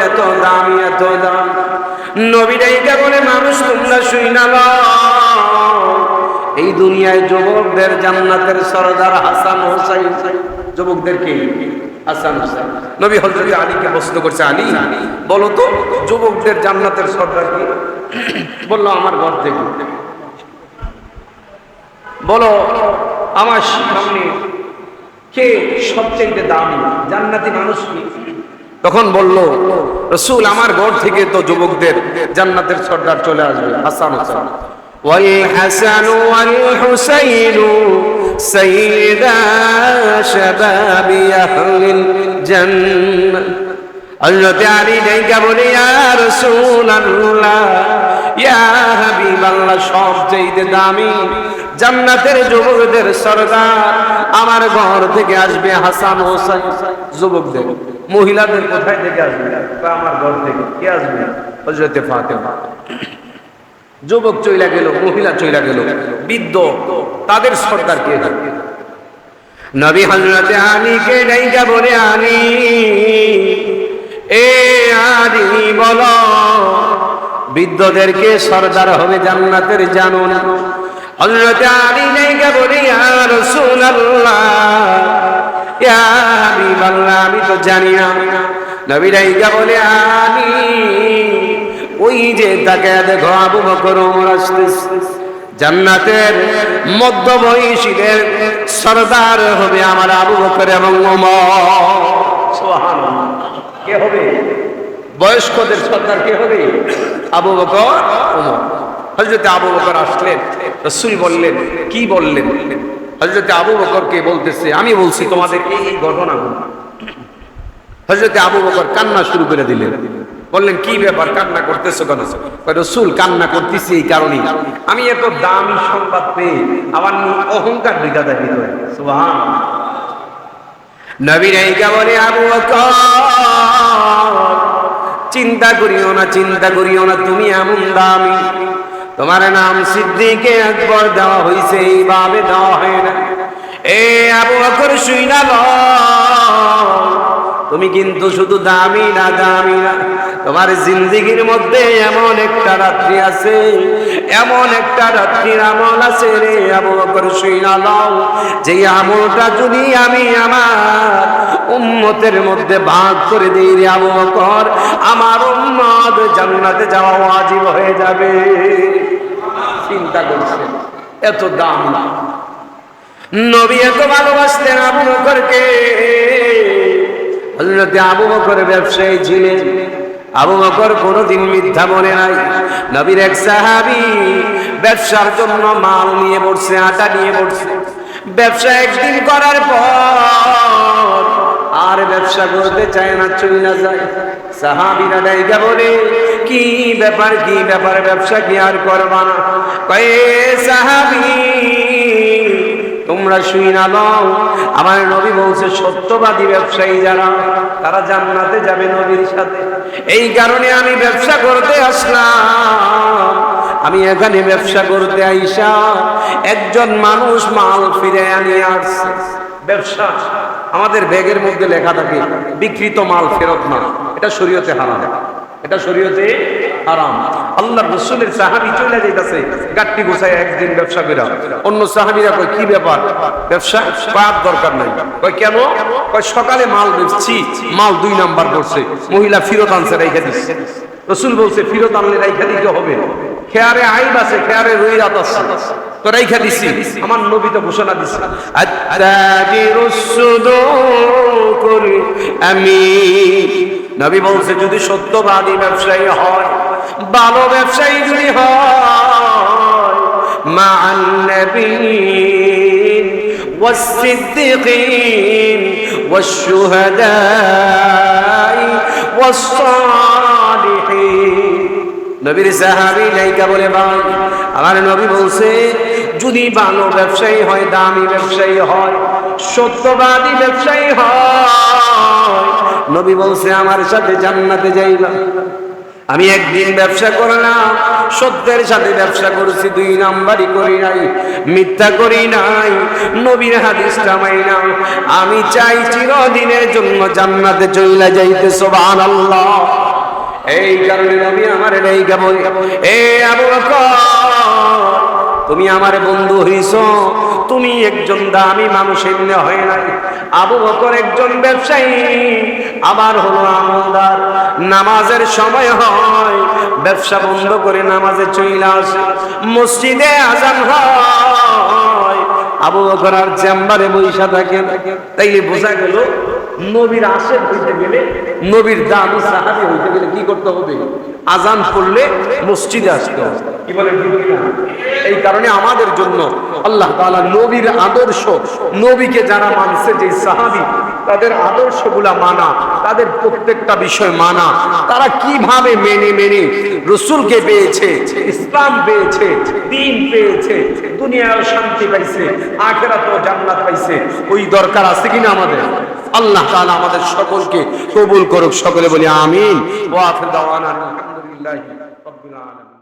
এত দামি, এত দাম। নবী ডাইকা বলে মানুষ এই দুনিয়ায় যুবকদের জান্নাতের সরদার হাসান হোসাইন যুবকদেরকে হাসান হোসাইন। নবী হজরত আলীকে প্রশ্ন করছে, আলী, বলো তো, যুবকদের জান্নাতের সরদার কি? বলল, আমার ঘর থেকে। বলো আমার সামনে কে সবচেয়ে দামি জান্নাতি মানুষ কি তখন বলল রসুল আমার ঘর থেকে তো যুবকদের জান্নাতের সর্দার চলে আসবে হাসান হাসান والحسن والحسين سيدا شباب أهل الجنة হযরত আলী ডাইকা বলে ইয়া রাসূলুল্লাহ ইয়া হাবিবাল্লাহ সবচেয়ে দামি জান্নাতের যুবকদের সরদার। আমার ঘর থেকে আসবে হাসান হোসেন যুবকদের। মহিলাদের কোথায় থেকে আসবে? আমার ঘর থেকে কে আসবে? হযরতে ফাতেমা। যুবক চইলা গেল, মহিলা চইলা গেল, বৃদ্ধ, তাদের সরদার কে? নবী হজরতে আলীকে ডাইকা বলে, আলী, এ আলী বল, বৃদ্ধদেরকে সর্দার হবে জান্নাতের জানুন। হজরতে আলী ডাইকা বলে, ইয়া রাসূলুল্লাহ, ইয়া হাবিবাল্লাহ, আমি তো জানি না। নবী ডাইকা বলে, আলী, ওই যে তাকে দেখো, আবু বকর, ওমর আসতেছে। জান্নাতের মধ্যবয়সীদের সরদার হবে আমার আবু বকর এবং কে হবে? বয়স্কদের সর্দার কে হবে? আবু বকর, ওমর। হজরতে আবু বকর আসলেন। রসুল বললেন, কি বললেন? হজরতে আবু বকরকে বলতেছে, আমি বলছি তোমাদের এই ঘটনাগুলো। হজরতে আবু বকর কান্না শুরু করে দিলেন। বললেন, কি ব্যাপার? কান্না করতেছো কেন? রসুল, কান্না করতেছি এই কারণেই। আমি এত দামি সংবাদ পেয়ে আমার অহংকার ঢুকা ভিতরে নবীন বলে, আবু চিন্তা করিও না, চিন্তা করিও না, তুমি এমন দামি তোমার নাম সিদ্দিকে একবার দেওয়া হয়েছে এইভাবে দেওয়া হয় না। এ আবু বকর শুই না তুমি কিন্তু শুধু দামি না দামি না। তোমার জিন্দিগির মধ্যে এমন একটা রাত্রি আছে, এমন একটা রাত্রির আমল আছে রে আবু বকর শুইনা লও যে আমলটা যদি আমি আমার উম্মতের মধ্যে ভাগ করে দিই রে আবু বকর। আমার উম্মত জান্নাতে যাওয়া ওয়াজিব হয়ে যাবে। চিন্তা করছে এত দাম নবী এত ভালোবাসতেন আবু বকরকে। হজরতে আবু বকর ব্যবসায়ী ছিলেন। আবু বকর কোনোদিন মিথ্যা বলে নাই। নবীর এক সাহাবি ব্যবসার জন্য মাল নিয়ে পড়ছে আটা নিয়ে পড়ছে ব্যবসা একদিন করার পর আর ব্যবসা করতে চায় না, চলে না যায়। সাহাবিরা ডাইকা বলে? কি ব্যাপার কি ব্যাপার? ব্যবসা কি আর করবা না? কয়ে সাহাবি, তোমরা শুই না, লও। আমার নবী বলছে, সত্যবাদী ব্যবসায়ী যারা, তারা জান্নাতে যাবে নবীর সাথে। এই কারণে আমি ব্যবসা করতে আসলাম। আমি এখানে ব্যবসা করতে আইসা, একজন মানুষ মাল ফিরে আনিয়ে আসছে। ব্যবসা আমাদের ব্যাগের মধ্যে লেখা থাকে বিকৃত মাল ফেরত না। এটা শরীয়তে হারাম। এটা শরীয়তে হারাম। আল্লাহ রসুলের সাহাবি চলে যাইতাছে, গাট্টি গোছায় একদিন ব্যবসা করে অন্য সাহাবিরা কয়, কি ব্যাপার? ব্যবসা পার দরকার নাই। কয়, কেন? কয়, সকালে মাল বেচছি, মাল দুই নাম্বার করছে। মহিলা ফিরত আনছে, রেখে দিচ্ছে রসুল বলছে, ফিরত আনলে রেখে দিতে হবে। খেয়ারে আইব আছে খেয়ারে রইরাত আছে তো রেখে দিছি আমার নবী তো ঘোষণা দিছে আমি নবী বলছে যদি সত্যবাদী ব্যবসায়ী হয় ভালো ব্যবসায়ী যদি হয় মা النبيين والصديقين والشهداء والصالحين নবীর সাহাবি লাইকা বলে ভাই, আমার নবী বলছে, যদি ভালো ব্যবসায়ী হয়, দামি ব্যবসায়ী হয়, সত্যবাদী ব্যবসায়ী হয়, নবী বলছে, আমার সাথে জান্নাতে যাইবা। আমি একদিন ব্যবসা করলাম, সত্যের সাথে ব্যবসা করছি, দুই নাম্বারই করি নাই, মিথ্যা করি নাই, নবীর হাদিস টামাই না আমি চাই চিরদিনের জন্য জান্নাতে চলে যাইতে সোবান আল্লাহ এই কারণে নবী আমার এই কেমন এ আবু তুমি আমার বন্ধু হইছ, তুমি একজন দামি মানুষ এমনি হয় নাই। আবু বকর একজন ব্যবসায়ী, আবার হলো আমলদার। নামাজের সময় হয়, ব্যবসা বন্ধ করে নামাজে চলে আসে, মসজিদে আজান হয়। আবু বকর আর চেম্বারে বৈশা থাকে তাইলে বোঝা গেল নবীর আশের হইতে গেলে নবীর দামি সাহাবি হইতে গেলে কি করতে হবে? আজান পড়লে মসজিদে আসতে হবে। কি বলে এই কারণে আমাদের জন্য আল্লাহ তাআলা নবীর আদর্শ নবীকে যারা মানছে যে সাহাবি তাদের আদর্শগুলা মানা তাদের প্রত্যেকটা বিষয় মানা। তারা কীভাবে মেনে মেনে রসুলকে পেয়েছে ইসলাম পেয়েছে দিন পেয়েছে দুনিয়ার শান্তি পাইছে আখেরাতেও জান্নাত পাইছে ওই দরকার আছে কিনা আমাদের? আল্লাহ তাআলা আমাদের সকলকে কবুল করুক, সকলে বলি আমিন। ওয়া আখির দাওয়ানা আলহামদুলিল্লাহি রাব্বিল আলামিন।